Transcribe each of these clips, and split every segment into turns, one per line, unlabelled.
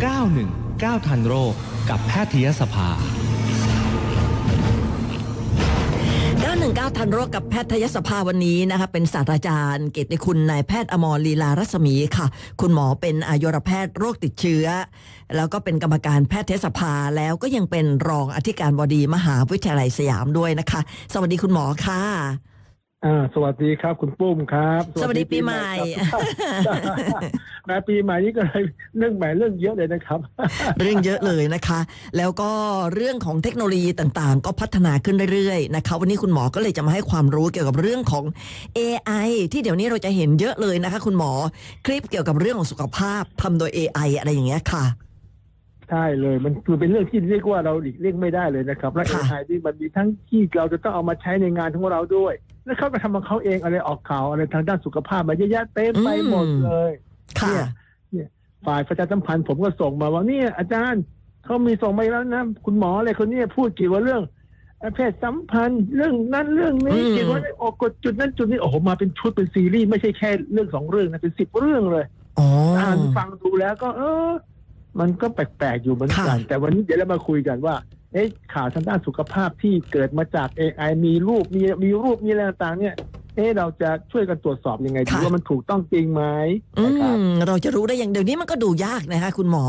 919 ทันโรคกับแพทยสภา
919 ทันโรคกับแพทยสภาวันนี้นะคะเป็นศาสตราจารย์ เกียรติคุณนายแพทย์อมรลีลารัศมีค่ะ คุณหมอเป็นอายุรแพทย์โรคติดเชื้อ แล้วก็เป็นกรรมการแพทยสภาแล้วก็ยังเป็นรองอธิการบดีมหาวิทยาลัยสยามด้วยนะคะ สวัสดีคุณหมอค่ะ
อ่าสวัสดีครับคุณปุ้มครับ
สวัสดีปีใหม่
ครับแม้ปีใหม่นี้ก็เลยเรื่องใหม่เรื่องเยอะเลยนะครับ
เรื่องเยอะเลยนะคะ แล้วก็เรื่องของเทคโนโลยีต่างๆ ก็พัฒนาขึ้นเรื่อยๆนะคะวันนี้คุณหมอก็เลยจะมาให้ความรู้เกี่ยวกับเรื่องของ AI ที่เดี๋ยวนี้เราจะเห็นเยอะเลยนะคะ คุณหมอคลิปเกี่ยวกับเรื่องของสุขภาพทำโดย AI อะไรอย่างเงี้ยค่ะ
ใช่เลยมันคือเป็นเรื่องที่เรียกว่าเราหลีกเลี่ยงไม่ได้เลยนะครับและ
ค่ะ
AI ที่มันมีทั้งที่เราจะต้องเอามาใช้ในงานของเราด้วย แล้วเขาก็ทำของเขาเองอะไรออกข่าวอะไรทางด้านสุขภาพมาเยอะแยะเต็มไปหมดเลย
ค่ะ
เนี่ยฝ่ายประชาสัมพันธ์ผมก็ส่งมาว่าเนี่ยอาจารย์เขามีส่งมาแล้วนะคุณหมออะไรคนเนี้ยพูดเกี่ยวกับเรื่องเพศสัมพันธ์เรื่องนั้นเรื่องนี้
อืม
เกี่ยวกับโอ้กดจุดนั้นจุดนี้โอ้โหมาเป็นชุดเป็นซีรีส์ไม่ใช่แค่เรื่องสองเรื่องนะเป็นสิบเรื่องเลย
อ๋อ
อ่านฟังดูแล้วก็ เออ มันก็แปลกๆอยู่เหมือนกัน
ค่ะ
แต่วันนี้เดี๋ยวเรามาคุยกันว่าเอ๊ะข่าวทางด้านสุขภาพที่เกิดมาจาก AI มีรูปมีมีรูปมีอะไรต่างๆเนี่ยเอ๊ะเราจะช่วยกันตรวจสอบยังไงดีว่ามันถูกต้องจริงไหม
อื
นะครับ
มเราจะรู้ได้อย่างเดี๋ยวนี้มันก็ดูยากนะคะ คุณหมอ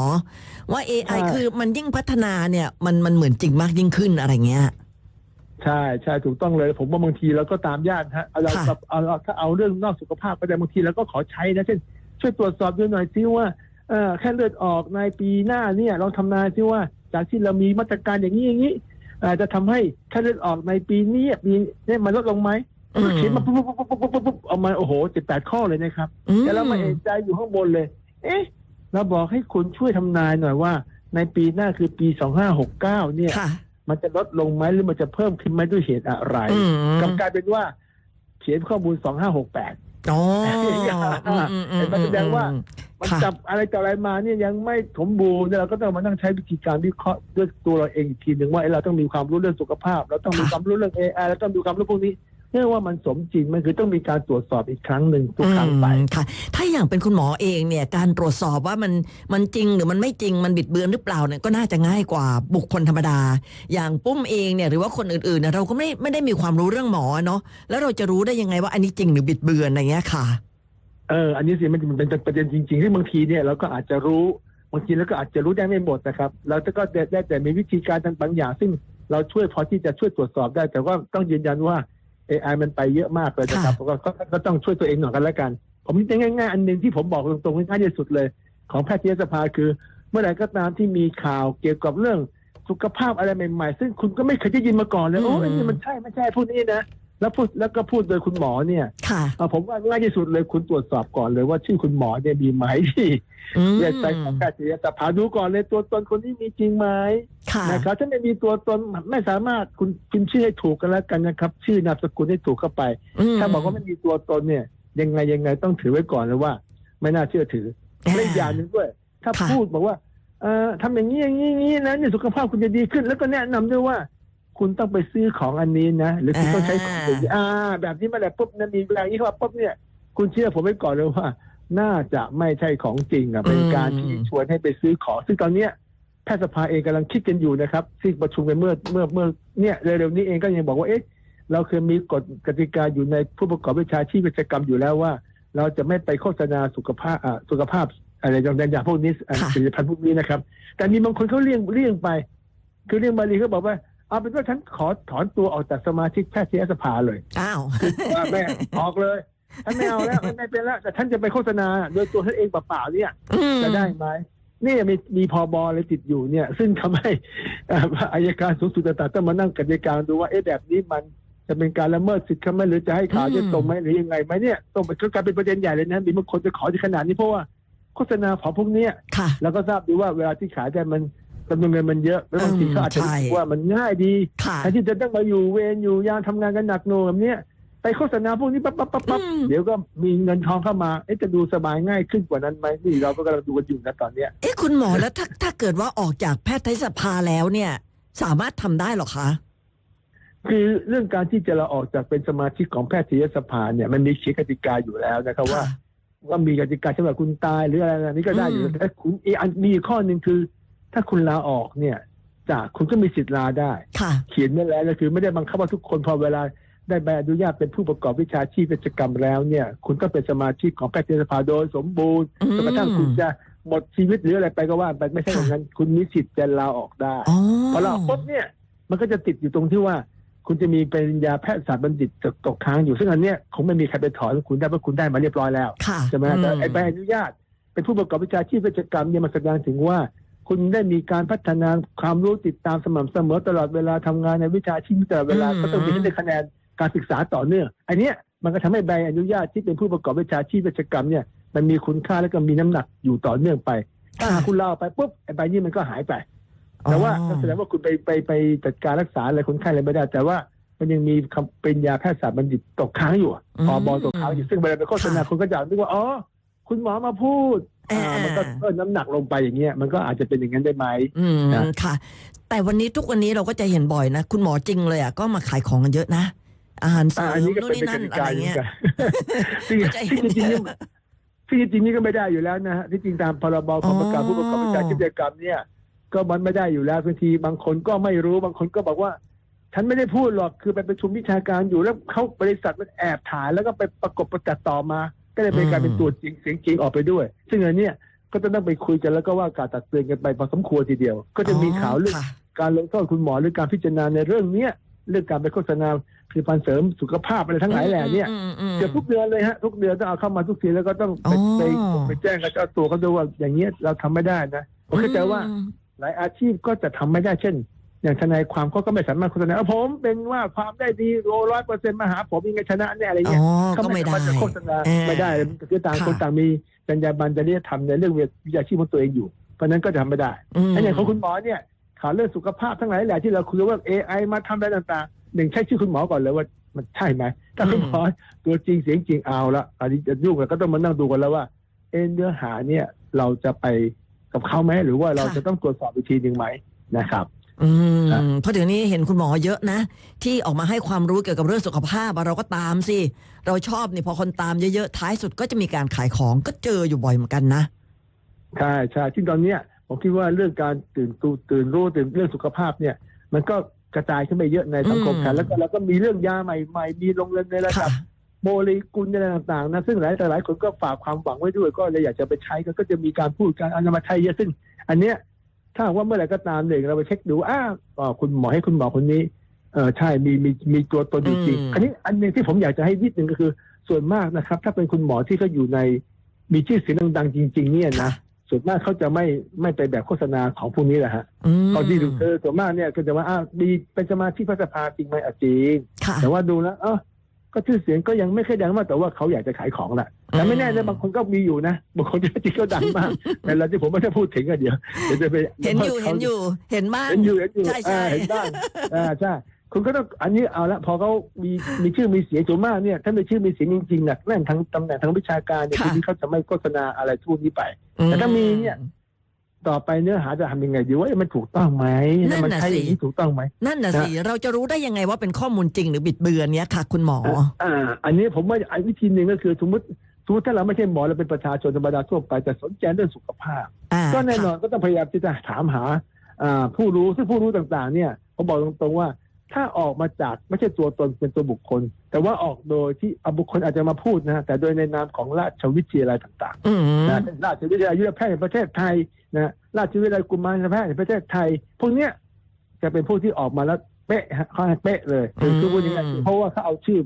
ว่า AI
ใช่
คือมันยิ่งพัฒนาเนี่ย มันมันเหมือนจริงมากยิ่งขึ้นอะไรเงี้ย
ใช่ใช่ถูกต้องเลย ผมว่าบางทีเราก็ตามญาติฮะเอาเรา
ค่ะ
แบบเอาเราถ้าเอาเรื่องนอกสุขภาพก็ได้บางทีเราก็ขอใช้นะเช่นช่วยตรวจสอบดูหน่อยซิว่า เออแค่เลือดออกในปีหน้าเนี่ยเราทำนายซิว่า จากที่เรามีมาตรการอย่างนี้อย่างนี้อาจจะทำให้แค่เลือดออกในปีนี้ปีนี้มันลดลงไหมเขียนมาปุ๊บปุ๊บปุ๊บปุ๊บปุ๊บปุ๊บเอามาโอ้โหเจ็ดแปดข้อเลยนะครับแต่เรามาเอกใจอยู่ข้างบนเลย เอ๊ะเราบอกให้คุณช่วยทำนายหน่อยว่า ในปีหน้าคือปีสองห้าหกเก้าเนี่ย มันจะลดลงไหมหรือมันจะเพิ่มขึ้นไหมด้วยเหตุอะไรกับกลายเป็นว่า เขียนข้อมูลสองห้าหกแปด
อ๋อ
เห็นไหมแสดงว่ามัน
ค่ะ
จับอะไรต่ออะไรมาเนี่ยยังไม่สมบูรณ์เนี่ยเราก็ต้องมานั่งใช้วิธีการวิเคราะห์ด้วยตัวเราเองอีกทีหนึ่งว่าเอ้ยเราต้องมีความรู้เรื่องสุขภาพ เราต้องมี
ค่ะ
ความรู้เรื่อง AI เราต้องมีความรู้พวกนี้ เนื่องว่ามันสมจริงมันคือต้องมีการตรวจสอบอีกครั้งหนึ่งทุกครั้งไป
อืมค่ะ ถ้าอย่างเป็นคุณหมอเองเนี่ย การตรวจสอบว่ามันมันจริงหรือมันไม่จริงมันบิดเบือนหรือเปล่าเนี่ยก็น่าจะง่ายกว่าบุคคลธรรมดา อย่างปุ้มเองเนี่ยหรือว่าคนอื่นๆเนี่ยเราก็ไม่ไม่ได้มีความรู้เรื่องหมอเนาะแล้วเราจะรู้ได้ยังไงว่าอันนี้จริงหรือบิดเบือนอะไรเงี้ยค่ะ
เอออันนี้สิมันเป็นประเด็นจริงๆที่บางทีเนี่ยเราก็อาจจะรู้บางทีแล้วก็อาจจะรู้ได้ไม่หมดนะครับเราก็ได้ได้แต่มีวิธีการบางอย่าง ซึ่งเราช่วยพอที่จะช่วยตรวจสอบได้ แต่ว่าต้องยืนยันว่า AI มันไปเยอะมากเลยนะครับก็ก็ก็ต้องช่วยตัวเองหน่อยกันแล้วกัน ผมจะง่ายๆ อันหนึ่งที่ผมบอกตรงๆง่ายๆที่สุดเลย ของแพทยสภาคือ เมื่อไหร่ก็ตามที่มีข่าวเกี่ยวกับเรื่องสุขภาพอะไรใหม่ๆ ซึ่งคุณก็ไม่เคยได้ยินมาก่อนเลย
อืม
โอ้ยนี่มันใช่ไม่ใช่พูดนี้นะ แล้วพูดแล้วก็พูดโดยคุณหมอเนี่ย
ค่ะ
อ่าผมว่าง่ายที่สุดเลยคุณตรวจสอบก่อนเลยว่าชื่อคุณหมอเนี่ยมีไหมที่
อืม
เรียกใจของแพทยสภาดูก่อนเลยตัวตนคนนี้มีจริงไหม
ค่ะ
นะครับถ้าไม่มีตัวตนไม่สามารถคุณพิมพ์ชื่อให้ถูกกันแล้วกันนะครับ ชื่อนามสกุลให้ถูกเข้าไป
ม
ถ้าบอกว่าไม่มีตัวตนเนี่ยยังไงยังไงต้องถือไว้ก่อนเลยว่า ไม่น่าเชื่อถือและอีกอย่างหนึ่งด้วย ถ้า
ค่ะ
พูดบอกว่าเอ่อทำอย่างนี้อย่างนี้อย่างนี้นะเนี่ยสุขภาพคุณจะดีขึ้น แล้วก็แนะนำด้วยว่า คุณต้องไปซื้อของอันนี้นะ หรือคุณต้องใช้ของอย่างนี้อ่า แบบนี้มาแล้วปุ๊บนะมีแรงนี้เข้ามาปุ๊บเนี่ย คุณเชื่อผมไว้ก่อนเลยว่า น่าจะไม่ใช่ของจริงอะ เป็นการที่ชวนให้ไปซื้อของ ซึ่งตอนเนี้ยแพทยสภาเองกำลังคิดกันอยู่นะครับซึ่งประชุมกันเมื่อเมื่อเมื่อเนี่ยเร็วๆนี้เองก็ยังบอกว่าเอ๊ะเราเคยมีกฎกติกาอยู่ในผู้ประกอบวิชาชีพกิจกรรมอยู่แล้วว่า เราจะไม่ไปโฆษณาสุขภาพอ่าสุขภาพอะไรอย่างๆพวกนี้อ่า
ค่ะ
ผลิตภัณฑ์พวกนี้นะครับ แต่มีบางคนเขาเลี่ยงเลี่ยงไป คือเลี่ยงบาลีเขาบอกว่า เอาเป็นว่าฉันขอถอนตัวออกจากสมาชิกแพทยสภาเลย
อ้าว
ว่าแม่ออกเลยฉันไม่เอาแล้วไม่ไม่เป็นแล้ว แต่ท่านจะไปโฆษณาโดยตัวท่านเองเปล่าๆเนี่ย
อืม
จะได้ไหมนี่มีมีพอบอะไรติดอยู่เนี่ย ซึ่งทำให้เอ่ออายการสูงสุดต่างๆต้องมานั่งกันในการดูว่าเอ๊ะแบบนี้มันจะเป็นการละเมิดสิทธิ์เขาไหมหรือจะให้ข่าว
อืม
จะตรงไหมหรือยังไงไหมเนี่ยต้องเป็นก็กลายเป็นประเด็นใหญ่เลยนะมีบางคนจะขอที่ขนาดนี้เพราะว่าโฆษณาของพวกเนี้ย
ค่ะ
แล้วก็ทราบดีว่าเวลาที่ขายได้มัน จำนวนเงินมันเยอะแล้วบางที
อืม
เขาอาจจะ
ใช่
รู้สึกว่ามันง่ายดี
ค่ะ
แทนที่จะต้องมาอยู่เวรอยู่ยามทำงานกันหนักหน่วงแบบเนี้ยไปโฆษณาพวกนี้ปั๊บปั๊บปั๊บปั๊บ
อืม
เดี๋ยวก็มีเงินทองเข้ามาเอ๊ะจะดูสบายง่ายขึ้นกว่านั้นไหมนี่เราก็กำลังดูกันอยู่นะตอนเนี้ย
เอ๊ะคุณหมอแล้วถ้าถ้าเกิดว่าออกจากแพทยสภาแล้วเนี่ย สามารถทำได้เหรอคะ
คือเรื่องการที่จะเราออกจากเป็นสมาชิกของแพทยสภาเนี่ยมันมีเขียนกติกาอยู่แล้วนะครับว่า ว่ามีกติกาสำหรับคุณตายหรืออะไรอันนี้ก็ได้อยู่
อืม
แต่คุณอีกอันมีอีกข้อหนึ่งคือ ถ้าคุณลาออกเนี่ย จากคุณก็มีสิทธิ์ลาได้
ค่ะ
เขียนไว้แล้วก็คือไม่ได้บังคับว่าทุกคนพอเวลาได้ใบอนุญาตเป็นผู้ประกอบวิชาชีพเวชกรรมแล้วเนี่ย คุณก็เป็นสมาชิกของแพทยสภาโดยสมบูรณ์
อืม
จนกระทั่งคุณจะหมดชีวิตหรืออะไรไปก็ว่าไปไม่ใช่อย่างนั้น คุณมีสิทธิ์จะลาออกได้
อ๋อ
พอลาออกปุ๊บเนี่ย มันก็จะติดอยู่ตรงที่ว่า คุณจะมีปริญญาแพทยศาสตร์บัณฑิตตกค้างอยู่ซึ่งอันเนี้ยคงไม่มีใครไปถอนคุณได้เพราะคุณได้มาเรียบร้อยแล้ว
ค่ะ
ใช่ไหมแต่ไอ้ใบอนุญาตเป็นผู้ประกอบวิชาชีพเวชกรรมเนี่ยมันแสดงถึงว่า คุณได้มีการพัฒนาความรู้ติดตามสม่ำเสมอตลอดเวลาทำงานในวิชาชีพตลอดเวลา
อืม
ก็ต้องมีให้ได้คะแนนการศึกษาต่อเนื่อง อันเนี้ยมันก็ทำให้ใบอนุญาตที่เป็นผู้ประกอบวิชาชีพเวชกรรมเนี่ยมันมีคุณค่าและก็มีน้ำหนักอยู่ต่อเนื่องไป ถ้าหากคุณลาออกไปปุ๊บไอ้ใบนี้มันก็หายไป แต่ว่า
อ๋อ
ก็แสดงว่าคุณไปไปไปจัดการรักษาอะไรคนไข้อะไรไม่ได้ แต่ว่ามันยังมีคำปริญญาแพทยศาสตร์บัณฑิตตกค้างอยู่อะ
อืม
พอบอตกค้างอยู่ซึ่งเวลาไปโฆษณา
ค่ะ
คนก็จะนึกว่าอ๋อ คุณหมอมาพูด
อ่า
อ่ามันก็เพิ่มน้ำหนักลงไปอย่างเงี้ยมันก็อาจจะเป็นอย่างนั้นได้ไหม
อืม
นะ
ค่ะ แต่วันนี้ทุกวันนี้เราก็จะเห็นบ่อยนะ คุณหมอจริงเลยอะก็มาขายของกันเยอะนะ อาหารเสริ
อ่ามอันนี้ก็
นู่น
เป็น
นี่
ก
นั่น
ติ
อะ
กา
ไร
อยู่เหมื
เงี้
อยนกันซึ่ง
ก็จะ
ซึ่
เห็
ง
น
จริงๆ
เย
นี่
อะ
ซึ่งจริงๆนี่ก็ไม่ได้อยู่แล้วนะฮะที่จริงตามพรบของประกาศ
อ๋อ
ผู้ประกอบวิชาชีพกรรมเนี่ย ก็มันไม่ได้อยู่แล้วบางทีบางคนก็ไม่รู้บางคนก็บอกว่า ฉันไม่ได้พูดหรอกคือไปประชุมวิชาการอยู่แล้วเขาบริษัทมันแอบถ่ายแล้วก็ไปประกบประจัดต่อมาก็ เลยเป็นการเป็นตัวจริงเสียงจริงออกไปด้วย ซึ่งอันเนี้ยก็จะต้องไปคุยกันแล้วก็ว่าการตัดเตือนกันไปพอสมควรทีเดียว ก็จะมีข่าวเรื่อง
ค่ะ
การลงโทษคุณหมอหรือการพิจารณาในเรื่องเนี้ยเรื่องการไปโฆษณาผลิตภัณฑ์เสริมสุขภาพอะไรทั้งหลายแหล่เนี่ย
อืมอืม
เกือบทุกเดือนเลยฮะทุกเดือนต้องเอาเข้ามาทุกทีแล้วก็ต้องไป
อ๋อ
ไปไปแจ้งกับเจ้าตัวเขาด้วยว่าอย่างเงี้ยเราทำไม่ได้นะผมเข้าใจว่า
อืม
หลายอาชีพก็จะทำไม่ได้เช่น อย่างทนายความเขาก็ไม่สามารถโฆษณาว่าผมเป็นว่าความได้ดีโร้อยเปอร์เซ็นต์มาหาผมยังไงชนะเนี่ยอะไร
อ๋
เงี้ย
อ
เขา
ก็
ไม่
ไม่
สา
ได้
มารถจะโฆษณา
เออ
ไม่ได้คือต่าง
ค่ะ
คนต่างมีจรรยาบรรณจริยธรรมในเรื่องวิชาชีพของตัวเองอยู่ เพราะฉะนั้นก็จะทำไม่ได้
ม
อันอย่างของคุณหมอเนี่ยข่าวเรื่องสุขภาพทั้งหลายแหละที่เราคุยว่า AI มาทำอะไรต่างๆหนึ่งใช่ชื่อคุณหมอก่อนเลยว่ามันใช่ไหมถ้าคุณหมอตัวจริงเสียงจริงเอาละอันนี้จะยุ่งแล้วก็ต้องมานั่งดูกันแล้วว่าเอะเนื้อหาเนี่ยเราจะไปกับเขาไหมหรือว่าเราจะต้องตรวจสอบอีกทีหนึ่งไหมนะครับ
อืม
นะ
เพราะเดี๋ยวนี้เห็นคุณหมอเยอะนะ ที่ออกมาให้ความรู้เกี่ยวกับเรื่องสุขภาพอะเราก็ตามสิ เราชอบนี่พอคนตามเยอะๆ ท้ายสุดก็จะมีการขายของก็เจออยู่บ่อยเหมือนกันนะ
ใช่ใช่ซึ่งตอนเนี้ยผมคิดว่าเรื่องการตื่นตูตื่นรู้ตื่นเรื่องสุขภาพเนี่ย มันก็กระจายขึ้นไปเยอะในสังคมกัน
อืม
แล้วก็เราก็มีเรื่องยาใหม่ๆ มีลงเรียนในระดั
ค่ะ
บโมเลกุลอะไรต่างๆนะซึ่งหลายแต่หลายคนก็ฝากความหวังไว้ด้วยก็เลยอยากจะไปใช้กันก็จะมีการพูดการเอานำมาใช้เยอะซึ่ง อันเนี้ย ถ้าหากว่าเมื่อไหร่ก็ตามหนึ่งเราไปเช็คดูอ้าวอ๋อคุณหมอให้คุณหมอคนนี้เออใช่มีมีมีตัวตนอยู่จริง
อืม
อันนี้อันหนึงที่ผมอยากจะให้นิดนึงก็คือ ส่วนมากนะครับ ถ้าเป็นคุณหมอที่เขาอยู่ในมีชื่อเสียงดังๆจริง ๆ เนี่ยนะส่วนมากเขาจะไม่ไม่ไปแบบโฆษณาของพวกนี้แหละฮะ
อืม
ตอนที่ดูเออส่วนมากเนี่ยก็จะว่าอ้าวมีเป็นสมาชิกพระสภาจริงไหมอะจริง
ค่ะ
แต่ว่าดูแล้วเออ ก็ชื่อเสียงก็ยังไม่ค่อยดังมากแต่ว่าเขาอยากจะขายของแหละแต่ไม่แน่นะบางคนก็มีอยู่นะบางคนจริงๆก็ดังมากแต่เราที่ผมไม่ได้พูดถึงกันเดี๋ยวเดี๋ยวจะไป
เห็นอยู่เห็นอยู่ เห็นบ้าง
เห็นอยู่เห็นอยู่
ใช่ใช่
อ่าเห็นบ้างอ่าใช่คุณก็ต้องอันนี้เอาละพอเขามีมีชื่อมีเสียงส่วนมากเนี่ยถ้ามีชื่อมีเสียงจริงๆนะนั่นทั้งตำแหน่งทางวิชาการเนี่ย
ค่ะ
ทีนี้เขาจะไม่โฆษณาอะไรทุกนี้ไป แต่ถ้ามีเนี่ย ต่อไปเนื้อหาจะทำยังไงดีว่าเอ๊ะมันถูกต้องไหม
นั่น
มั
น่ะ
ใช่
สิ
อย่างนี้ถูกต้องไหม
นั่นน่ะสิ เราจะรู้ได้ยังไงว่าเป็นข้อมูลจริงหรือบิดเบือนเนี้ยค่ะ คุณหมอ
อ่า อันนี้ผมว่าอันวิธีหนึ่งก็คือสมมติสมมติถ้าเราไม่ใช่หมอเราเป็นประชาชนธรรมดาทั่วไปแต่สนใจเรื่องสุขภาพ
อ่า
ก็แน่นอ
ค่ะ
นก็ต้องพยายามที่จะถามหาอ่าผู้รู้ซึ่งผู้รู้ต่างๆ เนี่ยผมบอกตรงๆว่า ถ้าออกมาจากไม่ใช่ตัวตนเป็นตัวบุคคล แต่ว่าออกโดยที่เอาบุคคลอาจจะมาพูดนะ แต่โดยในนามของราชวิทยาลัยต่าง
อืม
ๆนะเช่นราชวิทยาลัยยุทธแพทย์แห่งประเทศไทยนะ ราชวิทยาลัยกุมารแพทย์แห่งประเทศไทย พวกเนี้ยจะเป็นผู้ที่ออกมาแล้วเป๊ะฮะเขาให้เป๊ะเลยคือคือพูดยังไงเพราะว่าเขาเอาชื่อ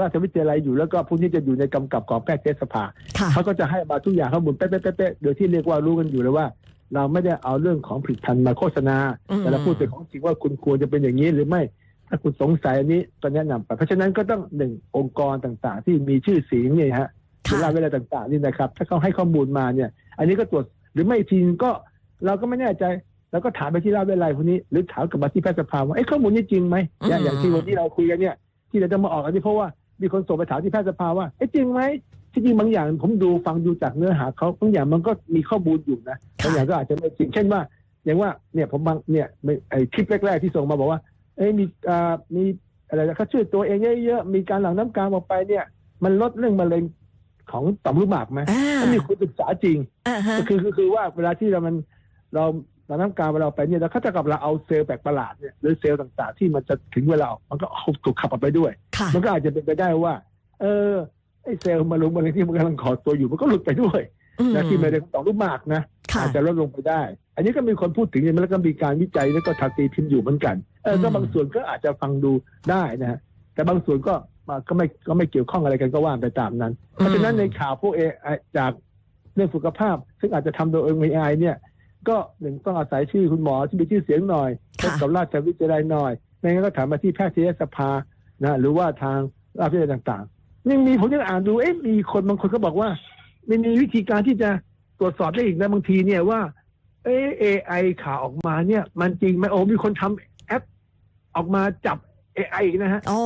ราชวิทยาลัยอยู่แล้วก็พวกนี้จะอยู่ในกำกับของแพทยสภา
ค่ะ
เขาก็จะให้มาทุกอย่างข้อมูลเป๊ะๆๆๆโดยที่เรียกว่ารู้กันอยู่เลยว่า เราไม่ได้เอาเรื่องของผลิตภัณฑ์มาโฆษณา
อืม
แต่เราพูดถึงของจริงว่าคุณควรจะเป็นอย่างนี้หรือไม่ถ้าคุณสงสัยอันนี้ก็แนะนำไปเพราะฉะนั้นก็ต้องหนึ่งองค์กรต่างๆ ที่มีชื่อเสียงเนี่ยฮะเว
ค่ะ
ลาเวลาต่างๆนี่นะครับ ถ้าเขาให้ข้อมูลมาเนี่ย อันนี้ก็ตรวจหรือไม่อีกทีก็ เราก็ไม่แน่ใจเราก็ถามไปที่ราชวิทยาลัยคนนี้ หรือถามกลับมาที่แพทยสภาว่าไอ้ยข้อมูลนี้จริงไหมอย่างอย่างที่วันนี้เราคุยกันเนี่ย ที่เราจะมาออกอันนี้เพราะว่ามีคนส่งไปถามที่แพทยสภาว่าเอ้ยจริงไหมที่จริงบางอย่างผมดูฟังดูจากเนื้อหาเขาบางอย่างมันก็มีข้อมูลอยู่นะบางอย่างก็อาจจะไม่จริงเช่นว่า อย่างว่าเนี่ยผมบางเนี่ยไม่ไอคลิปแรกๆที่ส่งมาบอกว่าเอ้ยมีอ่ามีอะไรนะเขาช่วยตัวเองเยอะๆมีการหลั่งน้ำกามออกไปเนี่ย มันลดเรื่องมะเร็งของต่อมลูกหมากไหม
อ่า
มันมีคนศึกษาจริง
อ่าฮะ
ก็คือคือคือว่าเวลาที่เรามัน เราเราน้ำกาวเราไปเนี่ยเราเขาจะกับเราเอาเซลล์แปลกประหลาดเนี่ยหรือเซลล์ต่างๆ ที่มันจะถึงเวลาออกมันก็เอาถูกขับออกไปด้วย
ค่ะ
มันก็อาจจะเป็นไปได้ว่า เออไอ้เซลล์มะเร็งมะเร็งที่มันกำลังขอตัวอยู่มันก็หลุดไปด้วย
อืม
นะที่มะเร็งต่อมลูกหมากนะ
ค่ะ
อาจจะลดลงไปได้ อันนี้ก็มีคนพูดถึงอย่างนี้แล้วก็มีการวิจัยแล้วก็ทางตีพิมพ์อยู่เหมือนกันเออ
อืม
ก็บางส่วนก็อาจจะฟังดูได้นะฮะแต่บางส่วนก็มาก็ไม่ก็ไม่เกี่ยวข้องอะไรกันก็ว่าไปตามนั้น เพราะฉะนั้นในข่าวพวกเอจากเรื่องสุขภาพ ซึ่งอาจจะทำโดยเอไอเนี่ย ก็หนึ่งต้องอาศัยชื่อคุณหมอที่มีชื่อเสียงหน่อยพบ
ค่ะ
กับราชวิทยาลัยหน่อยไม่งั้นก็ถามมาที่แพทยสภานะหรือว่าทางราชวิทยาลัยต่างๆยังมีผมยังอ่านดูเอ๊ะมีคนบางคนก็บอกว่ามันมีวิธีการที่จะตรวจสอบได้อีกนะบางทีเนี่ยว่า เอเอไอข่าวออกมาเนี่ย มันจริงไหมโอ้มีคนทำแอป ออกมาจับ AI อีกนะฮะ
อ๋อ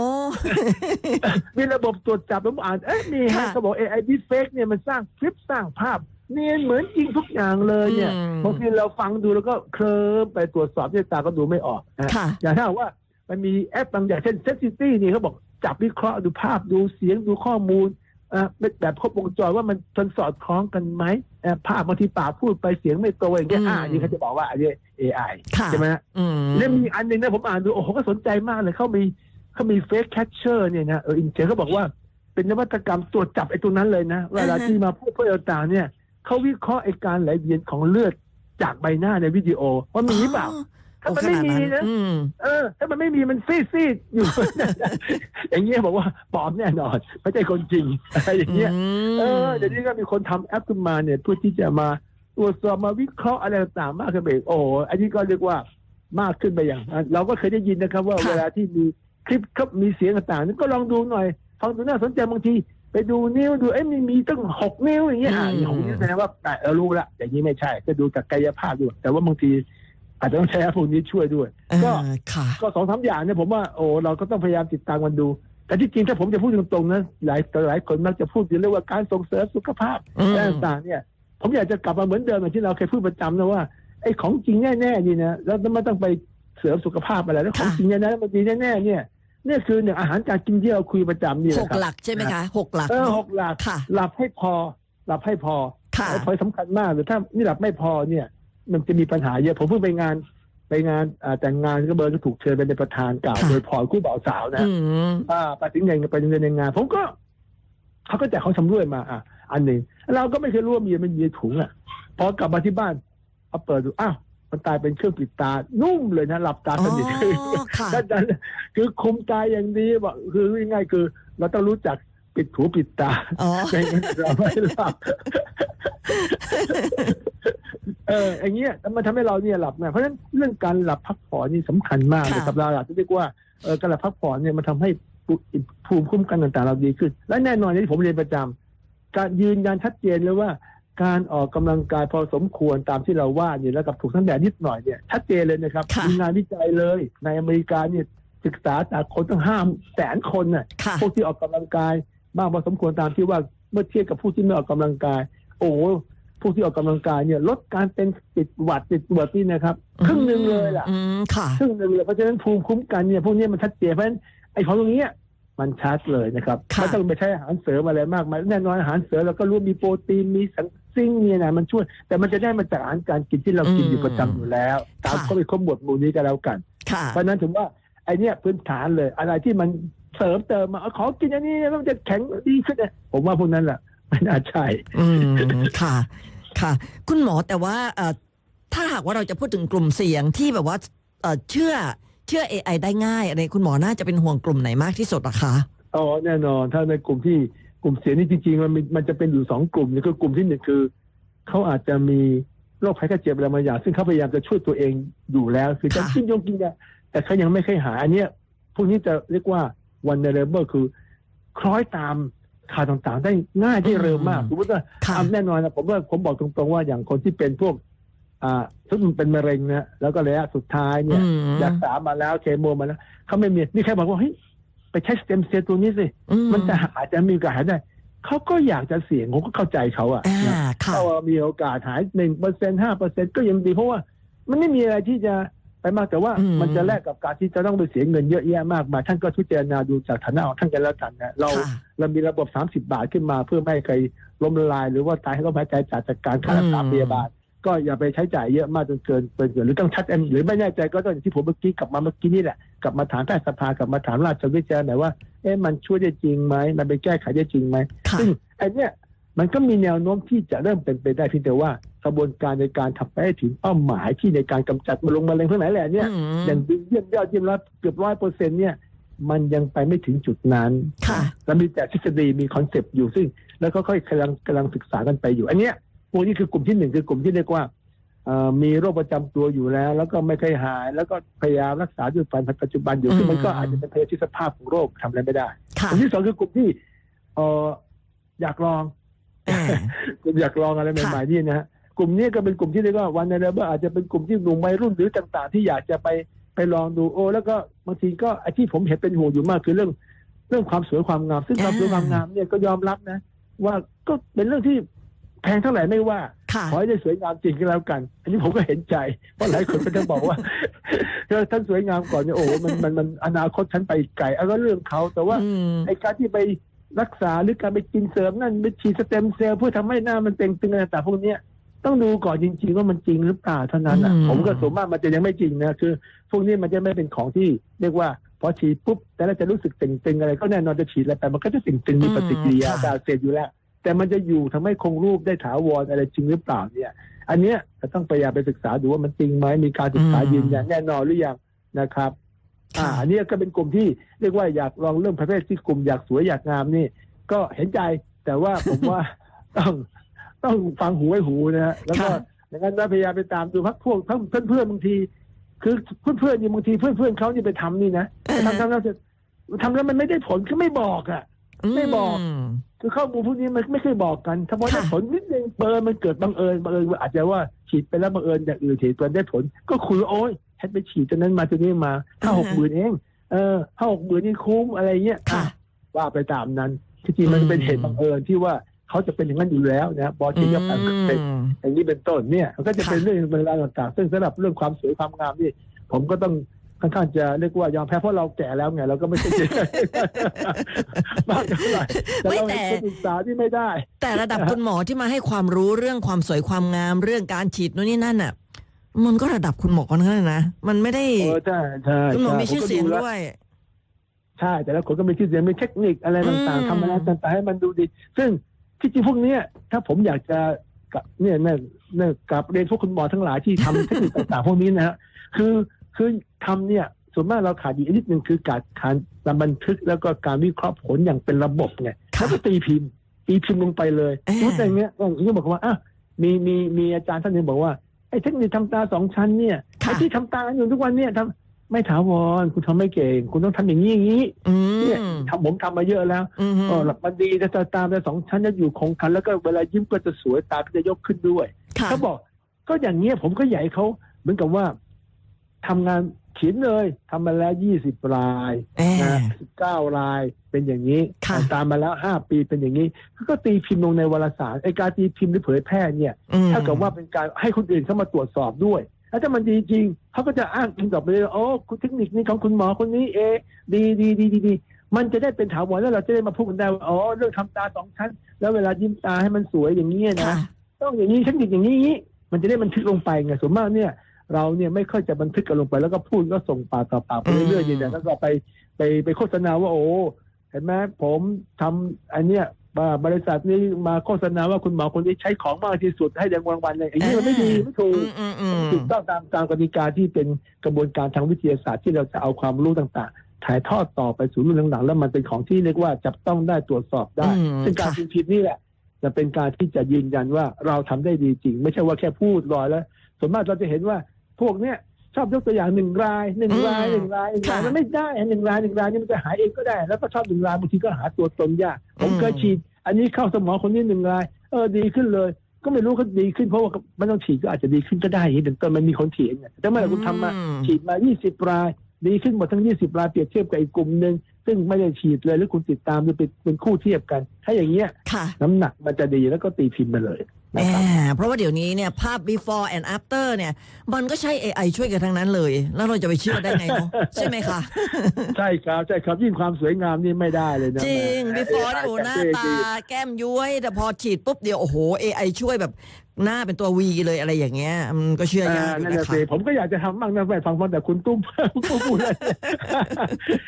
มีระบบตรวจจับแล้วผมอ่านเอ๊ะมีฮะ
ค่ะ
เขาบอก AI deepfake เนี่ยมันสร้างคลิปสร้างภาพ เนียนเหมือนจริงทุกอย่างเลยเนี่ย
อืม
บางทีเราฟังดูแล้วก็เคลิ้มไปตรวจสอบด้วยตาก็ดูไม่ออกนะ
ค่ะ
อย่างถ้าว่ามันมีแอปบางอย่างเช่น Sensity นี่เขาบอกจับวิเคราะห์ดูภาพดูเสียงดูข้อมูลอ่าเป็นแบบครบวงจรว่ามันมันสอดคล้องกันไหมอ่าภาพบางทีปากพูดไปเสียงไม่ตรงอย่างเงี้ย
อืม
อ่าอันนี่เขาจะบอกว่าอันนี้ AI
ค่ะ
ใช่ไหมฮะ
อืม
แล้วมีอันหนึ่งนะผมอ่านดูโอ้โหก็สนใจมากเลยเขามีเขามีเฟซแคชเชอร์เนี่ยนะเอออินเทอร์เขาบอกว่าเป็นนวัตกรรมตรวจจับไอ้ตัวนั้นเลยนะเวลา
อ่าฮะ
ที่มาพูดเพื่อต่างๆเนี่ย เขาวิเคราะห์ไอ้การไหลเวียนของเลือดจากใบหน้าในวิดีโอว่ามีหรือเปล่า ถ้า
โอ้
มัน
ข
ไม่
นาด
มี
นั้น
นะ
อืม
เออ ถ้ามันไม่มีมันซีดซีดๆอยู่ อย่างเงี้ยบอกว่าปลอมแน่นอนไม่ใช่คนจริงอะไรอย่างเงี้ย
ม
เออเดี๋ยวนี้ก็มีคนทำแอปขึ้นมาเนี่ยเพื่อที่จะมาตรวจสอบมาวิเคราะห์อะไรต่างๆมากขึ้นไปอีกโอ้โหอันนี้ก็เรียกว่ามากขึ้นไปอย่างนั้นเราก็เคยได้ยินนะครับ ว่า
ค่ะ
เวลาที่มีคลิปครับมีเสียงต่างๆนี่ก็ลองดูหน่อยฟังดูน่าสนใจบางที ไปดูนิ้วดูเอ้ยมีมีตั้งหกนิ้วอย่างเงี้ยอ่าหกนิ้วแสดงว่าอะเออรู้ละอย่างนี้ไม่ใช่ ก็ดูจากกายภาพด้วยแต่ว่าบางทีอาจจะต้องใช้แอปพวกนี้ช่วยด้วยก็
อ่าค่ะ
ก็สองสามอย่างเนี่ยผมว่าโอ้เราก็ต้องพยายามติดตามมันดู แต่ที่จริงถ้าผมจะพูดตรงๆนะหลายหลายคนมักจะพูดถึงเรื่องว่าการส่งเสริมสุขภาพ
อืม
อะไรต่างๆเนี่ย ผมอยากจะกลับมาเหมือนเดิมอย่างที่เราเคยพูดประจำนะว่าไอ้ของจริงแน่ๆนี่นะแล้วไม่ต้องไปเสริมสุขภาพอะไรแล้วของจริงแน่ๆแล้วมันดีแน่ๆเนี่ยเนี่ยคือหนึ่งอาหารการกินที่เราคุยประจำนี่
ห
นะ
ก
ครับ
หลักใช่ไหมคะหกหลัก
เออหกหลัก
ค่ะ
หลับให้พอ หลับให้พอ
ค่ะ
ไอ้พอยสำคัญมากหรือถ้านี่หลับไม่พอเนี่ย มันจะมีปัญหาเยอะผมเพิ่งไปงานไปงานอ่าแต่งงานก็เบิร์ก็ถูกเชิญเป็นประธานกล่าว
ค่ะ
โดยพรคู่บ่าวสาวนะ
อืม
อ่าไปถึงงานไปถึงในงาน ผมก็เขาก็แจกของชำร่วยมา อะ อันหนึ่งเราก็ไม่เคยรู้ว่ามีมันมีถุงอะพอกลับมาที่บ้านเอาเปิดดูอ้าว มันตายเป็นเครื่องปิดตา นุ่มเลยนะ หลับตาสนิท
อ๋อค่ะ
ด้านนั้นคือคุมตาอย่างดีบอกคือง่ายๆคือ เราต้องรู้จักปิดหูปิดตา
อ๋อ
ไม่งั้นเราไม่หลับเอออย่างเงี้ยแล้วมันทำให้เราเนี่ยหลับนะเพราะฉะนั้นเรื่องการหลับพักผ่อนนี่สำคัญมาก
ค่ะ
นะครับเราอาจจะเรียกว่าเออการหลับพักผ่อนเนี่ยมันทำให้ภูมิคุ้มกันต่างๆ เราดีขึ้น และแน่นอนอย่างที่ผมเรียนประจำการยืนยันชัดเจนเลยว่า การออกกำลังกายพอสมควรตามที่เราว่าเนี่ยแล้วกับถูกทั้งแดดนิดหน่อยเนี่ยชัดเจนเลยนะครับ
ค่ะ
มีงานวิจัยเลย ในอเมริกาเนี่ยศึกษาจากคนตั้งห้าแสนคนน่ะ
ค่ะ
พวกที่ออกกำลังกายมากพอสมควรตามที่ว่าเมื่อเทียบกับผู้ที่ไม่ออกกำลังกาย โอ้โหผู้ที่ออกกำลังกายเนี่ยลดการเป็นติดหวัดติดปวดนี่นะครับครึ่งหนึ่งเลยล่ะ
อืมค่ะ
ครึ่งหนึ่งเลยเพราะฉะนั้นภูมิคุ้มกันเนี่ยพวกนี้มันชัดเจนเพราะฉะนั้นไอ้ของตรงเนี้ย มันชัดเลยนะครับ
ค่ะ
ไม่ต้องไปใช้อาหารเสริมอะไรมากมายแน่นอนอาหารเสริมเราก็รู้มีโปรตีนมีสังซิงเนี่ยนะมันช่วย แต่มันจะได้มาจากอาหารการกินที่เรากินอยู่ประจำอยู่แล้ว ตาม
ค่ะ
ข้อไปข้อหมวดหมู่นี้ก็แล้วกัน
ค่ะ
เพราะฉะนั้นถือว่าไอเนี้ยพื้นฐานเลย อะไรที่มันเสริมเติมมาเอาขอกินอันนี้แล้วมันจะแข็งดีขึ้นเนี่ยผมว่าพวกนั้นแหละไม่น่าใช่
อืมค่ะ ค่ะ คุณหมอแต่ว่าเอ่อถ้าหากว่าเราจะพูดถึงกลุ่มเสี่ยงที่แบบว่าเอ่อเชื่อเชื่อ AI ได้ง่ายอะไรคุณหมอน่าจะเป็นห่วงกลุ่มไหนมากที่สุดอะคะ
อ๋อแน่นอนถ้าในกลุ่มที่กลุ่มเสียงนี่จริงๆ มันมีมันจะเป็นอยู่สองกลุ่มนี่คือกลุ่มที่หนึ่งคือเขาอาจจะมีโรคภัยไข้เจ็บอะไรบางอย่างซึ่งเขาพยายามจะช่วยตัวเองอยู่แล้ว คือจะ
ค่ะ
กินยงกินยาแต่เขายังไม่เคยหาอันเนี้ยพวกนี้จะเรียกว่า vulnerable คือคล้อยตามข่าวต่างๆ ได้ง่ายที่เร็วมากสมมติว่า
ค่ะ
อะแน่นอนนะผมว่าผมบอกตรงๆว่าอย่างคนที่เป็นพวก อ่าซึ่งมันเป็นมะเร็งนะแล้วก็ระยะสุดท้ายเนี่ย
อืม
รักษามาแล้วเคมีมาแล้วเขาไม่มีนี่ใครบอกว่าเฮ้ยไปใช้สเต็มเซลล์ตัวนี้สิ
อื
มันจะอาจจะมีโอกาสหายได้เขาก็อยากจะเสี่ยงผมก็เข้าใจเขาอะ
อ่า
นะ
ค่ะ
ถ้าว่ามีโอกาสหายหนึ่งเปอร์เซ็นห้าเปอร์เซ็นก็ยังดีเพราะว่า มันไม่มีอะไรที่จะไปมากแต่ว่า
อืม
มันจะแลกกับการที่จะต้องไปเสียเงินเยอะแยะมากมายท่านก็พิจารณาดูจากฐานะของท่านกันแล้วกันนะเรา
ค่ะ
เรามีระบบ 30 บาทขึ้นมาเพื่อไม่ให้ใครล้มละลาย หรือว่าตายให้เขาหายใจจากจากการค่ารักษา
อืม
พยาบาล ก็อย่าไปใช้จ่ายเยอะมากจนเกินเกินเกินหรือต้องชัดเจนหรือไม่แน่ใจก็ต้องอย่างที่ผมเมื่อกี้กลับมาเมื่อกี้นี่แหละกลับมาถามแพทยสภากลับมาถามราชวิทยาลัยหน่อยว่าเอ๊ะมันช่วยได้จริงไหมมันไปแก้ไขได้จริงไหม
ค่ะ
ซึ่งไอ้เนี่ยมันก็มีแนวโน้มที่จะเริ่มเป็นไปได้เพียงแต่ว่ากระบวนการในการทำไปให้ถึงเป้าหมายที่ในการกำจัดมะลงมะเร็งพวกไหนแหละเนี่ย
อืม
อย่างดีเยี่ยมยอดเยี่ยมร้อยเกือบร้อยเปอร์เซ็นต์เนี่ยมันยังไปไม่ถึงจุดนั้น
ค่ะ
แล้วมีแต่ทฤษฎีมีคอนเซปต์อยู่ซึ่ง แล้วก็ค่อยกำลังกำลังศึกษากันไปอยู่ อันเนี้ย พวกนี้คือกลุ่มที่หนึ่งคือกลุ่มที่เรียกว่าเอ่อมีโรคประจำตัวอยู่แล้ว แล้วก็ไม่เคยหาย แล้วก็พยายามรักษาด้วยปัจจุบันอยู่ซึ่งมันก็อาจจะเป็นเพศที่สภาพของโรคทำอะไรไม่ได้
ค่ะ
กลุ่มที่สองคือกลุ่มที่เอ่ออยากลอง
อ่าก
ลุ่มอยากลองอะไรใหม่
ค่ะ
ๆนี่นะฮะกลุ่มนี้ก็เป็นกลุ่มที่เรียกว่าวันในเรืออาจจะเป็นกลุ่มที่หนุ่มวัยรุ่นหรือต่าง ๆ ที่อยากจะไปไปลองดูโอ้แล้วก็บางทีก็ไอ้ที่ผมเห็นเป็นห่วงอยู่มากคือเรื่องเรื่องความสวยความงาม ซึ่งความสวยความงามเนี่ยก็ยอมรับนะ ว่าก็เป็นเรื่องที่ แพงเท่าไหร่ไม่ว่า
ค่ะ
ขอให้ได้สวยงามจริงก็แล้วกัน อันนี้ผมก็เห็นใจ เพราะหลายคนก็จะบอกว่าถ้าท่านสวยงามก่อนเนี่ยโอ้โหมันมันมันอนาคตฉันไปไกลเอาก็เรื่องเขาแต่ว่า
อืม
ไอการที่ไปรักษาหรือการไปกินเสริมนั่นไปฉีดสเต็มเซลล์เพื่อทำให้หน้ามันเต่งตึงอะไรต่างๆพวกเนี้ยต้องดูก่อนจริง ๆ ว่ามันจริงหรือเปล่าเท่านั้นอะ
อืม
ผมก็ส่วนมากมันจะยังไม่จริงนะคือ พวกนี้มันจะไม่เป็นของที่เรียกว่าพอฉีดปุ๊บแต่เราจะรู้สึกเต่งๆอะไรก็แน่นอนจะฉีดอะไรไปมันก็จะเต่งๆมีปฏิกิริยาดาวเซลล์อยู่แล้ว แต่มันจะอยู่ทำให้คงรูปได้ถาวรอะไรจริงหรือเปล่าเนี่ย อันเนี้ยจะต้องพยายามไปศึกษาดูว่ามันจริงไหมมีการศึกษายืนยันแน่นอนหรือยังนะครับ อ่า
ค่ะ
อันนี้ก็เป็นกลุ่มที่เรียกว่าอยากลองเรื่องประเภทที่กลุ่มอยากสวยอยากงามนี่ ก็เห็นใจแต่ว่าผมว่าต้องต้องฟังหูไว้หูนะฮะแล้วก็
ค่ะ
อย่างนั้นนะพยายามไปตามดูพักพวกเพื่อนเพื่อนๆบางที คือเพื่อนเพื่อนๆนี่บางทีเพื่อนเพื่อนๆเขานี่ไปทำนี่นะ
เออ
ทำทำแล้วจะทำแล้วมันไม่ได้ผลก็ไม่บอกอะ ไม่บอก
ม
คือข้อมูลพวกนี้มันไม่เคยบอกกันถ้าพอได้
ค่ะ
ผลนิดนึงเปิดมันเกิดบังเอิญบังเอิญว่าอาจจะว่าฉีดไปแล้วบังเอิญอย่างอื่นฉีดไปได้ผล ก็คุยว่าโอ๊ยฉันไปฉีดตัวนั้นมาตัวนี้มาถ้าหกหมื่นเองเออถ้าหกหมื่นนี่คุ้มอะไรเงี้ย
ค่ะ
ว่าไปตามนั้นที่จริงมัน
อืม
เป็นเหตุบังเอิญที่ว่าเขาจะเป็นอย่างนั้นอยู่แล้วนะบอฉีดยกอันเป็น
อืม
อย่างนี้เป็นต้นเนี่ยมันก็จะเป็น
ค่ะ
เรื่องเวลาต่างๆซึ่งสำหรับเรื่องความสวยความงามนี่ผมก็ต้อง ค่อนข้างจะเรียกว่ายอมแพ้เพราะเราแก่แล้วไงเราก็ไม่ใช่จะมากเท่าไหร่แต่
ไม่
เรา
แต่
เห็นคนศึกษาที่ไม่ได้
แต่ระดับคุณหมอที่มาให้ความรู้เรื่องความสวยความงามเรื่องการฉีดนู่นนี่นั่นอะมันก็ระดับคุณหมอนั่นแหละนะมันไม่ได้
เออใช่ใช่
คุณหมอ
ใช่
มีชื่อเสียง
ผมก็
ด้วย
ใช่แต่ละคนก็มีชื่อเสียงมีเทคนิคอะไรต่าง
อืม
ๆทำอะไรต่างๆให้มันดูดี ซึ่งที่จริงพวกเนี้ยถ้าผมอยากจะกับเนี่ยเนี่ยเนี่ยกับเรียนพวกคุณหมอทั้งหลายที่ทำเทคนิคต่างๆ พวกนี้นะฮะคือ คือทำเนี่ยส่วนมากเราขาดอีกนิดนึงคือการการบันทึกแล้วก็การวิเคราะห์ผลอย่างเป็นระบบไง
ค่ะ
แล้วก็ตีพิมพ์ ตีพิมพ์ลงไปเลย
เอ๊ะ
พูดอย่างเงี้ยผมก็บอกว่าอะมีมีมีอาจารย์ท่านหนึงบอกว่าไอ้เทคนิคทำตาสองชั้นเนี่ย
ค่ะ
ไอ้ที่ทำตาอยู่ทุกวันเนี่ยทำไม่ถาวรคุณทำไม่เก่ง คุณต้องทำอย่างนี้อย่างนี้
อื
เนี่ย
ม
ทำผมทำมาเยอะแล้ว
อืม
เออหลักมันดีแต่ตาแต่สองชั้นจะอยู่คงกันแล้วก็เวลายิ้มก็จะสวยตาก็จะยกขึ้นด้วย
ค่ะ
เขาบอกก็อย่างเงี้ยผมก็อยากใหญ่เขาเหมือนกับว่า ทำงานเขียนเลยทำมาแล้วยี่สิบราย
เอ๊ะ
นะสิบเก้ารายเป็นอย่างนี้
ค่ะ
ตามมาแล้วห้าปีเป็นอย่างนี้ ก็ตีพิมพ์ลงในวารสารไอการตีพิมพ์หรือเผยแพร่เนี่ย
อืม
ถ้ากับว่าเป็นการให้คนอื่นเข้ามาตรวจสอบด้วยแล้วถ้ามันดีจริงเขาก็จะอ้างอิงต่อไปเลยโอ้คุณเทคนิคนี้ของคุณหมอคนนี้เอะดีดีดีดีดีมันจะได้เป็นถาวรแล้วเราจะได้มาพูดกันได้ว่าอ๋อเรื่องทำตาสองชั้น แล้วเวลายิ้มตาให้มันสวยอย่างนี้นะ
ค่ะ
ต้องอย่างนี้เทคนิคอย่างนี้มันจะได้บันทึกลงไปไงส่วนมากเนี่ย เราเนี่ยไม่ค่อยจะบันทึกกันลงไปแล้วก็พูดก็ส่งปากต่อปากไปเรื่อยๆ
อืม
เนี่ยแล้วก็ไปไปไปโฆษณาว่าโอ้เห็นไหมผมทำอันเนี้ยว่าบริษัทนี้มาโฆษณาว่าคุณหมอคนนี้ใช้ของมากที่สุดให้แรงรางวัลเลยอย่างนี้มันไม่ดีไม่ถู
อื
ก
มอืมอืม
ถูกต้องตามตามกติกาที่เป็นกระบวนการทางวิทยาศาสตร์ที่เราจะเอาความรู้ต่างๆ ถ่ายทอดต่อไปสู่รุ่นหลังๆ แล้วมันเป็นของที่เรียกว่าจับต้องได้ตรวจสอบได้
อืม
ซึ่งการ
ค่ะ
พิมพ์ผิดนี่แหละจะเป็นการที่จะยืนยันว่าเราทำได้ดีจริง ไม่ใช่ว่าแค่พูดลอยแล้วส่วนมากเราจะเห็นว่า พวกเนี้ยชอบยกตัวอย่างหนึ่งรายหนึ่งรายหนึ่งรายหนึ่งรายมันไม่ได้หนึ่งรายหนึ่งรายนี่มันจะหายเองก็ได้ แล้วก็ชอบหนึ่งรายบางทีก็หาตัวตนยากผมเคยฉีด อันนี้เข้าสมองคนนี้หนึ่งราย เออดีขึ้นเลย ก็ไม่รู้เขาดีขึ้นเพราะว่าไม่ต้องฉีดก็อาจจะดีขึ้นก็ได้อย่างนี้เป็นต้นมันมีคนเถียงไงแต่เมื่อไหร่คุณทำมา
อืม
ฉีดมา 20 ราย ดีขึ้นหมดทั้ง 20 รายเปรียบเทียบกับอีกกลุ่มหนึ่งซึ่งไม่ได้ฉีดเลยหรือคุณติดตามหรือเป็นเป็นคู่เทียบกัน ถ้าอย่างเงี้ย
ค่ะ
น้ำหนักมันจะดีแล้วก็ตีพิมพ์มาเลย
แห
นะครับ
ม เพราะว่าเดี๋ยวนี้เนี่ยภาพ before and after เนี่ย มันก็ใช้ AI ช่วยกันทั้งนั้นเลย แล้วเราจะไปเชื่อได้ไงเนาะใช่ไหมคะ
ใช่ครับ ใช่ครับ ยิ่งความสวยงามนี่ไม่ได้เลยนะ
จริง
แหม
before เนี่ยโอ้หน้าตาแก้มย้วย แต่พอฉีดปุ๊บเดียว โอ้โห AI ช่วยแบบหน้าเป็นตัว V เลยอะไรอย่างเงี้ยมันก็เชื่อ
อ่ายา
กอยู่
นั่น
นะ
น่ะ
คะ
สิผมก็อยากจะทำบ้างนะไปฟังฟังแต่คุณตุ้ม ตุ้มพูดเลย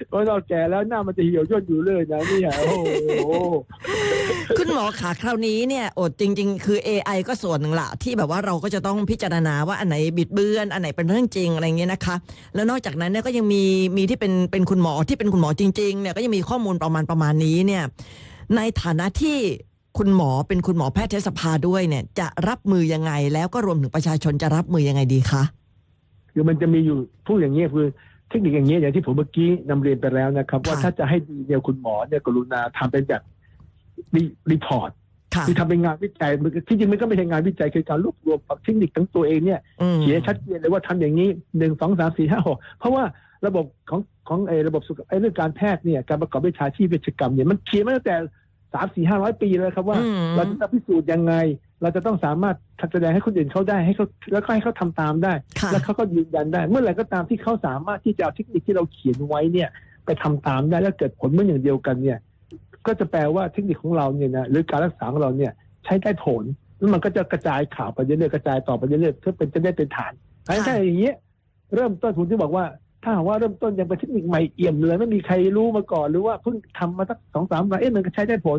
เพราะเราแก่แล้วหน้ามันจะเหี่ยวย่นอยู่เลยนะเนี่ยโอ้โห
คุณหมอขาคราวนี้เนี่ยโอดจริง ๆ คือ AI ก็ส่วนหนึ่งละที่แบบว่าเราก็จะต้องพิจารณาว่าอันไหนบิดเบือน อันไหนเป็นเรื่องจริงอะไรเงี้ยนะคะ แล้วนอกจากนั้นเนี่ยก็ยังมีมีที่เป็นเป็นคุณหมอที่เป็นคุณหมอจริงๆเนี่ยก็ยังมีข้อมูลประมาณประมาณนี้เนี่ยในฐานะที่ คุณหมอเป็นคุณหมอแพทยสภาด้วยเนี่ย จะรับมือยังไง แล้วก็รวมถึงประชาชนจะรับมือยังไงดีคะ
คือมันจะมีอยู่พูดอย่างนี้ยคือเทคนิคอย่างนี้ยอย่างที่ผมเมื่อกี้นำเรียนไปแล้วนะครับ ว่า
ค่ะ
ถ้าจะให้ดีเนี่ยคุณหมอเนี่ยกรุณาทำเป็นแบบรีพอร์ต
ค่ะ
คือทำเป็นงานวิจัยมันก็ที่จริงมันก็ไม่ใช่งานวิจัยคือการรวบรวมเทคนิคทั้งตัวเองเนี่ย
อืม
เขียนชัดเจนเลยว่าทำอย่างนี้หนึ่งสองสามสี่ห้าหกเพราะว่าระบบของของไอ้ระบบสุขไอ้เรื่องการแพทย์เนี่ยการประกอบวิชาชีพเวชกรรมเนี่ยมันเขียนมาตั้งแต่ สามสี่ห้าร้อยปีแล้วครับว่า
อืม
เราจะต้องพิสูจน์ยังไง เราจะต้องสามารถแสดงให้คนอื่นเขาได้ให้เขาแล้วก็ให้เขาทำตามได้
ค่ะ
แล้วเขาก็ยืนยันได้ เมื่อไหร่ก็ตามที่เขาสามารถที่จะเอาเทคนิคที่เราเขียนไว้เนี่ย ไปทำตามได้แล้วเกิดผลเมื่ออย่างเดียวกันเนี่ย ก็จะแปลว่าเทคนิคของเราเนี่ยนะหรือการรักษาของเราเนี่ยใช้ได้ผลแล้วมันก็จะกระจายข่าวไปเรื่อยๆกระจายต่อไปเรื่อยๆเพื่อเป็นจะได้เป็นฐานถ้าอย่างเงี้ยเริ่มต้นผมที่บอกว่า ถ้าหากว่าเริ่มต้นยังเป็นเทคนิคใหม่เอี่ยมเลยไม่มีใครรู้มาก่อน หรือว่าเพิ่งทำมาสักสองสามวันเอ๊ะมันก็ใช้ได้ผล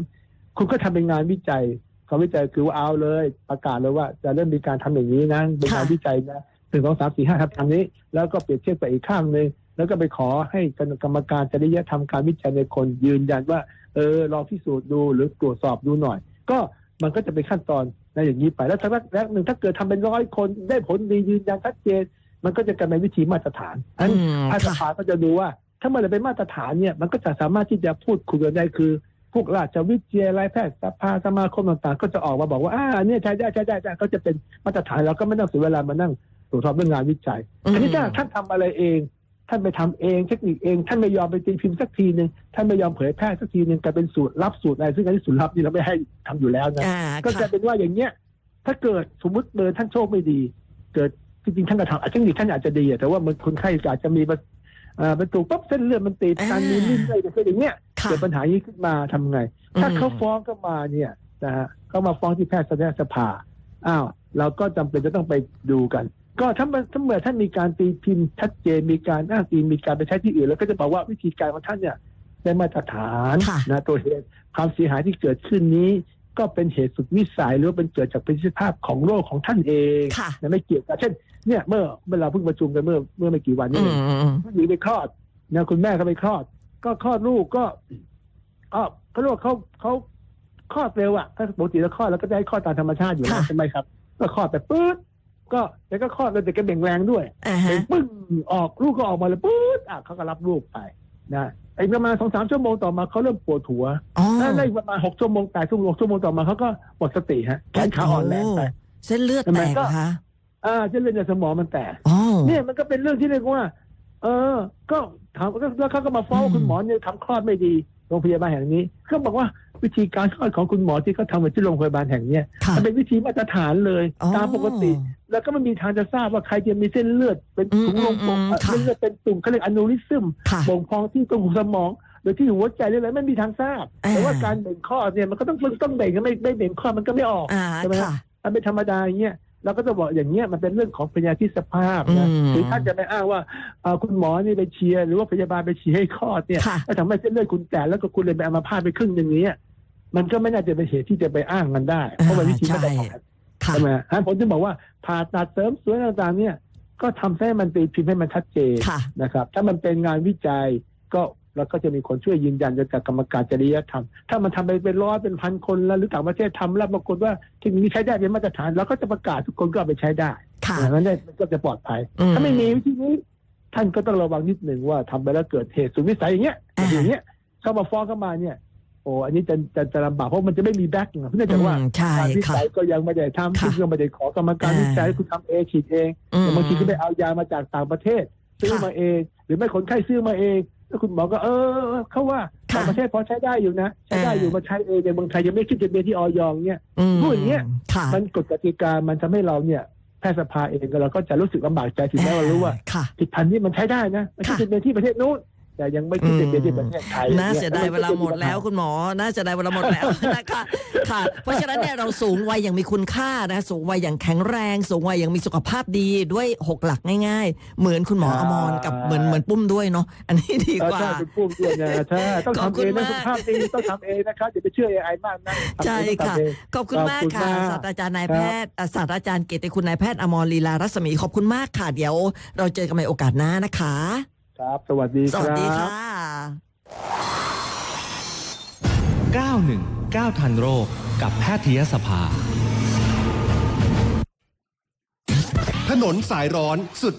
คุณก็ทำเป็นงานวิจัยควาวิจัยคือว่าเอาเลย ประกาศเลยว่าจะเริ่มมีการทำอย่างนี้นะเป็นงานวิจัยนะหนึ่งสองสามสี่ห้าทำทำนี้ แล้วก็เปรียบเทียบไปอีกข้างหนึ่งแล้วก็ไปขอให้กรรมการจริยธรรมการวิจัยในคนยืนยันว่า เออลองพิสูจน์ดูหรือตรวจสอบดูหน่อย ก็มันก็จะเป็นขั้นตอนในอย่างนี้ไปแล้วสักแรกหนึ่งถ้าเกิดทำเป็นร้อยคนได้ผลดียืนยันชัดเจน มันก็จะกลายเป็นวิธีมาตรฐานอัน
อืม
ภาคส
ค่ะ
ภาก็จะดูว่า ถ้ามันเป็นมาตรฐานเนี่ยมันก็จะสามารถที่จะพูดคุยกันได้คือ พวกราชวิทยาลัยแพทยสภาสมาคมต่างๆ ก็จะออกมาบอกว่าอ่าอันเนี่ยใช้ได้ใช้ได้ใช้ได้ก็จะเป็นมาตรฐานเราก็ไม่ต้องเสียเวลามานั่งตรวจสอบเรื่องงานวิจัย
อืม
อันนี้ถ้าท่านทำอะไรเองท่านไปทำเองเทคนิคเองท่านไม่ยอมไปตีพิมพ์สักทีหนึ่งท่านไม่ยอมเผยแพร่สักทีหนึ่งกลายเป็นสูตรลับสูตรอะไรซึ่งอันนี้สูตรลับนี่เราไม่ให้ทำอยู่แล้วนะ
อ่า
ก็กลา
ค่ะ
ยเป็นว่าอย่างเงี้ย ถ้าเกิดสมมติเดินท่านโชคไม่ดี เกิด จริงๆท่านกระทำอาจจะดีท่านอาจจะดีอะแต่ว่ามันคนไข้อาจจะมีประอ่าประตูปั๊บเส้นเลือดมันตีบการมีลิ้นอะไรเกิดอย่างเงี้ย
ค่ะ
เกิดปัญหานี้ขึ้นมาทำไง ถ้า
อืม
เขาฟ้องก็มาเนี่ยนะฮะเขามาฟ้องที่แพทยสภาอ้าวเราก็จำเป็นจะต้องไปดูกัน ก็ถ้ามันถ้าเมื่อท่านมีการตีพิมพ์ชัดเจนมีการอ้างอิงมีการไปใช้ที่อื่น แล้วก็จะบอกว่าวิธีการของท่านเนี่ยได้มาตรฐาน
ค่ะ
นะตัวเหตุความเสียหายที่เกิดขึ้นนี้ ก็เป็นเหตุสุดวิสัยหรือว่าเป็นเกิดจากประสิทธิภาพของโรคของท่านเอง
ค่ะ
นะไม่เกี่ยวกับเช่น เนี่ยเมื่อเมื่อเราเพิ่งประชุมกันเมื่อเมื่อไม่กี่วันนี้
อื
เอง
ม
ผู้หญิงไปคลอดนะคุณแม่ก็ไปคลอด ก็คลอดลูกก็อ๋อเขาเรียกว่าเขาเขาคลอดเร็วอะถ้าปกติแล้วคลอดแล้วก็ได้คลอดตามธรรมชาติอยู่แล้ว
ค่ะ
ใช่ไหมครับ ก็คลอดไปปื๊ดก็แล้วก็คลอดเลยแต่ก็เบ่งแรงด้วย
อ่า
เบ่
ฮะ
งปึ้งออกลูกก็ออกมาเลยปื๊ดอะเขาก็รับลูกไปนะไอ้ประมาณสองสามชั่วโมงต่อมาเขาเริ่มปวดหัว
อ๋อ
แล้วในประมาณหกชั่วโมงแปดชั่วโมงชั่วโมงต่อมาเขาก็หมดสติฮะแขนขาอ่อนแรงไป
เส้นเลือด
ทำ
แต
ไม
ก
ก็
เหรอคะ
อ่าเส้นเลือดในสมองมันแตก
อ๋อ
เนี่ยมันก็เป็นเรื่องที่เรียกว่า เออ ก็ถามก็แล้วเขาก็มาฟ้องว่า
อืม
คุณหมอเนี่ยทำคลอดไม่ดีโรงพยาบาลแห่งนี้เขาบอกว่าวิธีการคลอดของคุณหมอที่เขาทำไว้ที่โรงพยาบาลแห่งเนี้ย
ค่ะ
มันเป็นวิธีมาตรฐานเลย
อ๋อ
ตามปกติ แล้วก็ไม่มีทางจะทราบว่าใครจะมีเส้นเลือดเป็น
อืม
ถุงลมโป่ง
อืม
เอ่อ
ค่ะ
เส้นเลือดเป็นตุ่มเขาเรียกอนูริซึม
ค่ะ
บ่งพองที่ตรงหัวสมองหรือที่หัวใจหรืออะไรไม่มีทางทราบ
อ่า
แต่ว่าการเบ่งคลอดเนี่ยมันก็ต้องมันต้องเบ่งไม่ไม่เบ่งคลอดมันก็ไม่ออก
อ่า
ใช่ไหมฮะ
ค่ะ
มันเป็นธรรมดาอย่างเงี้ย เราก็จะบอกอย่างเงี้ยมันเป็นเรื่องของพยาธิสภาพนะ
อืม
หรือท่านจะไปอ้างว่าเอ่อคุณหมอนี่ไปเชียร์หรือว่าพยาบาลไปเชียร์ให้คลอดเนี่ย
ค่ะ
แล้วทำให้เส้นเลือดคุณแตกแล้วก็คุณเลยไปอัมาพาตไปครึ่งหนึ่งนี้ยมันก็ไม่น่าจะเป็นเหตุที่จะไปอ้างมันได้ เพราะมันวิธีมาตรฐาน
ค่ะ
ใช่ไหมฮะผมจะบอกว่าผ่าตัดเสริมสวยต่างๆเนี่ยก็ทำให้มันตีพิมพ์ให้มันชัดเจน
ค่ะ
นะครับ ถ้ามันเป็นงานวิจัยก็ เราก็จะมีคนช่วยยืนยันจากกรรมการจริยธรรม ถ้ามันทำไปเป็นร้อยเป็นพันคนแล้วหรือต่างประเทศทำแล้วปรากฏว่าเทคนิคนี้ใช้ได้เป็นมาตรฐานเราก็จะประกาศทุกคนก็เอาไปใช้ได้
ค่ะ
อย่างนั้นเนี่ยมันก็จะปลอดภัย
อื
ถ้าไม่มีวิธีนี้ท่านก็ต้องระวังนิดหนึ่งว่าทำไปแล้วเกิดเหตุสุดวิสัยอย่างเงี้ย
อ่า
อย่างเงี้ยเข้ามาฟ้องเข้ามาเนี่ยโอ้อันนี้จะจะจะลำบากเพราะมันจะไม่มีแบ็กเนื่องจากว่า
อืมใช่
การวิ
ค่ะ
จัยก็ยังไม่ได้ทำ
ค่ะ
คุณก็ไม่ได้ขอกรรมการ
อ่า
วิจัยคุณทำเองฉีดเอง
อืม
แต่บางทีก็ไปเอายามาจากต่างประเทศ ซื้อ
ค่ะ
มาเอง หรือไม่คนไข้ซื้อมาเอง แล้วคุณหมอก็เออเขาว่า
ค่ะ
ต่างประเทศพอใช้ได้อยู่นะใช้ได้อยู่
เออ
มาใช้เองในเมืองไทยยังไม่ขึ้นทะเบียนที่ออยเนี่ย
อืม
พูดอย่างเงี้ย
ค่ะ
มันกฎกติกามันทำให้เราเนี่ยแพทยสภาเองเราก็จะรู้สึกลำบากใจถึงแม้ว่ารู้ว่า
ค่ะ
ผลิดพันธุ์นี้มันใช้ได้นะมันขึ้น
ค่ะ
ทะเบียนที่ประเทศนู้น แต่ยังไม่ขึ้นทะเบียนที่ประเทศไทย
น่าเสียดายเวลาหมดแล้วคุณหมอ น่าเสียดายเวลาหมดแล้วนะคะค่ะ เพราะฉะนั้นเนี่ยเราสูงวัยอย่างมีคุณค่านะ สูงวัยอย่างแข็งแรง สูงวัยอย่างมีสุขภาพดีด้วยหกหลักง่าย ๆ เหมือนคุณหมออมรกับเหมือนเหมือนปุ้มด้วยเนาะ อันนี้ดี
เออก
ว่า
ใช่คุณปุ้มด้วยนะใช่ต้อง
ขอบ
ทำ
คุ
เอ
ณ
งนะ
มาก
สุขภาพดีต้องทำเองนะครับอย่าไปเชื่อไอ้มากนะทำ
ใช่
เองต้อง
ค่ะ
ทำเอง
ขอบคุณมาก
ขอบคุณ
ค่ะ
มาก
ศาสตราจารย์นายแพทย์อะศาสตราจารย์เกียรติคุณนายแพทย์อมรลีลารัศมี ขอบคุณมากค่ะ เดี๋ยว เราเจอกันใหม่โอกาสหน้านะคะ
ครับ สวัสดี
ส
ค
วัส
รั
ดี
บ
ค่ะ
919 ทันโรคกับแพทยสภา
ถนนสายร้อนสุด